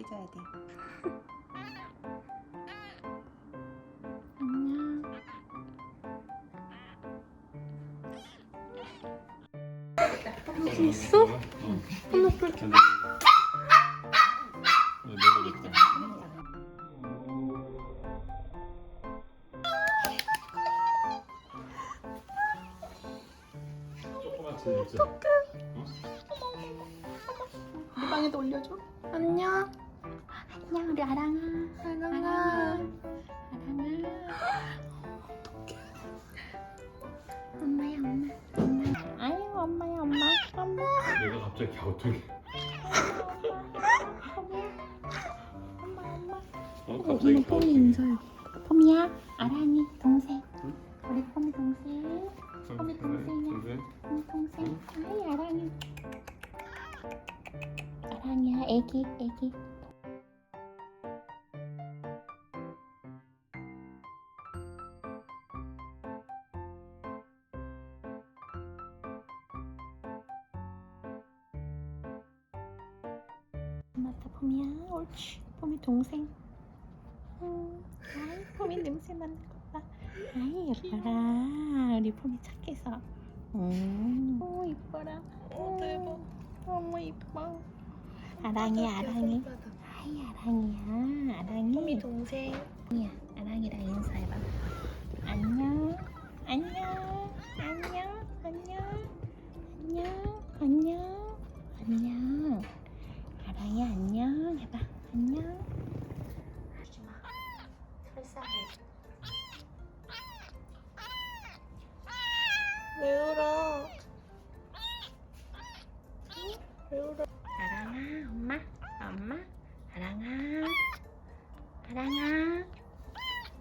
익숙해져야 돼. 안녕. 여기 있어? 조그맣지 진짜. 우리 방에도 올려줘. 안녕. 안녕 우리 아랑아. 아랑아. 아랑아. 엄마야 엄마. 엄마. 아유 엄마야 엄마. 엄마. 내가 갑자기 갸우뚱이. 엄마 엄마. 어 어, 갑자기 갸우뚱이. 인사해. 폼이야. 아랑이 동생. 우리 폼이 동생. 폼이 동생이야. 동생. 폼이 동생. 아이 아랑이. 아랑이야 애기 애기. 폼이야 옳지. 폼이 동생. 음, 아이 폼이 냄새 맡는 것봐. 아이 예뻐라. 우리 폼이 착해서. 음, 오 이뻐라. 어 대박. 너무 이뻐. 아랑이 아랑이. 아이 아랑이야 아랑이. 폼이 동생. 야 아랑이랑 인사해봐. 안녕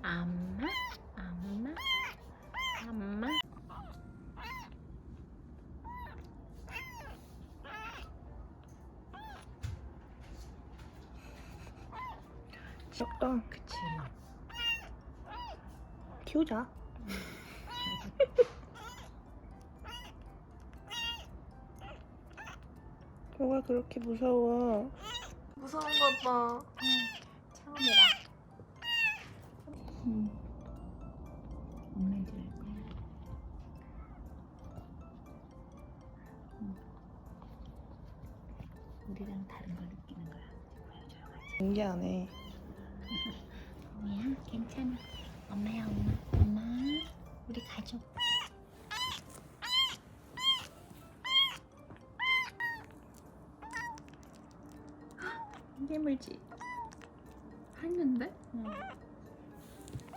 엄마 엄마 엄마 귀엽다. 그치 키우자. 뭐가 그렇게 무서워? 무서운가 봐. 처음이라 음. 거야 음. 우리랑 다른 걸 느끼는 거야 보여줘요 신기하네. 엄마야 괜찮아 엄마야 엄마 엄마 우리 가족 깨물지. 했는데? 응.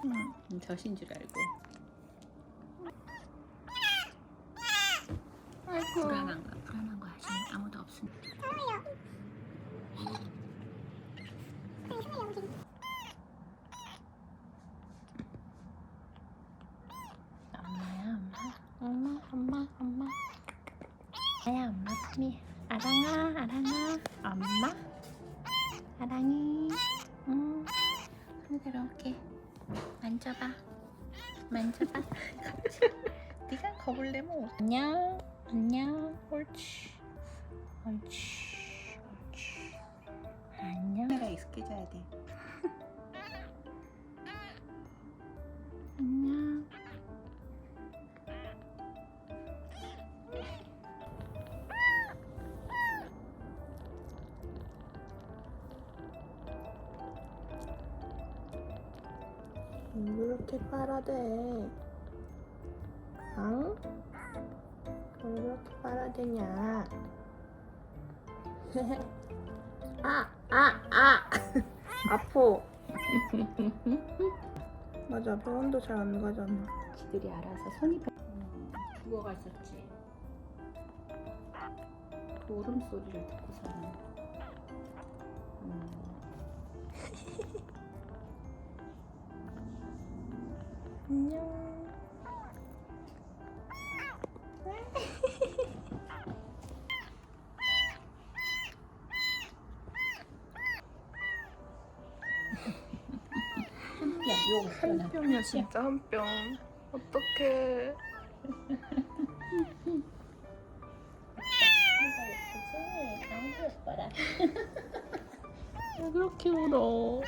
응 젖인 줄 알고. 아이고. 불안한가 불안한 거 하시는 아무도 없으니까 엄마야 엄마. 엄마 엄마. 엄마 아야 엄마. 품이. 아랑아 아랑아. 엄마 옳지 옳지 옳지 안녕 내가 익숙해져야 돼. 안녕 왜 이렇게 빨아대? 응? 빨아대냐? 아, 아, 아! 아파. 맞아, 병원도 잘 안 가잖아. 지들이 알아서 손이 배... 죽어갔었지 그 울음소리를 듣고서는 음. 안녕. 야, 요한 뼘이야, 진짜 한 뼘. 어떡해. 예뻐라 그렇게 울어?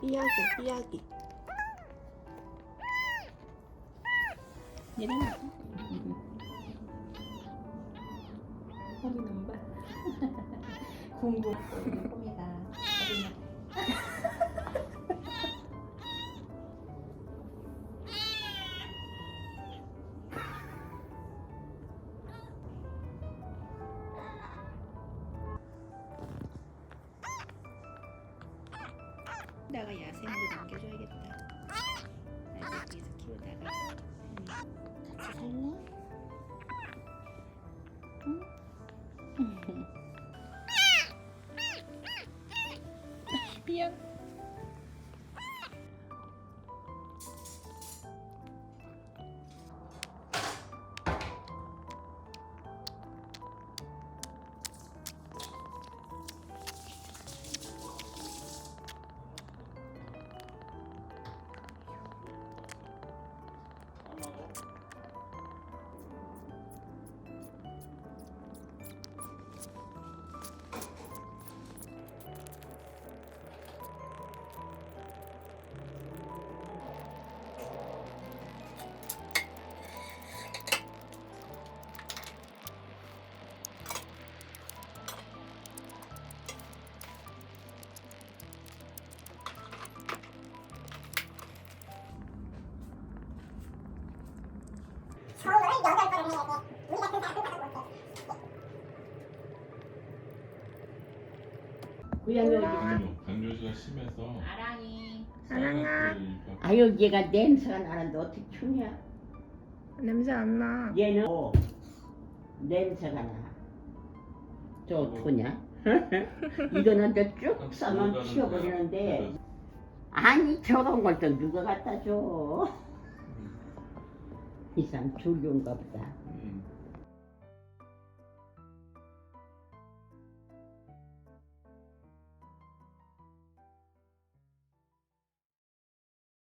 삐약이 삐약이 내려놔. 허리 너무 봐. 궁금. 나가 야생으로 남겨줘야겠다. 나 여기서 키우다가 같이 살래? 응? 삐약 아니요, 간교수가 심해서 아랑이. 사랑아 아유 얘가 냄새가 나는데 어떻게 추냐? 냄새 안 나 얘는 어, 냄새가 나. 저 토냐? 이거는 저쭉 싸면 치워버리는데 아니 저런 걸 또 누가 갖다 줘? 이 사람 졸려온가 보다.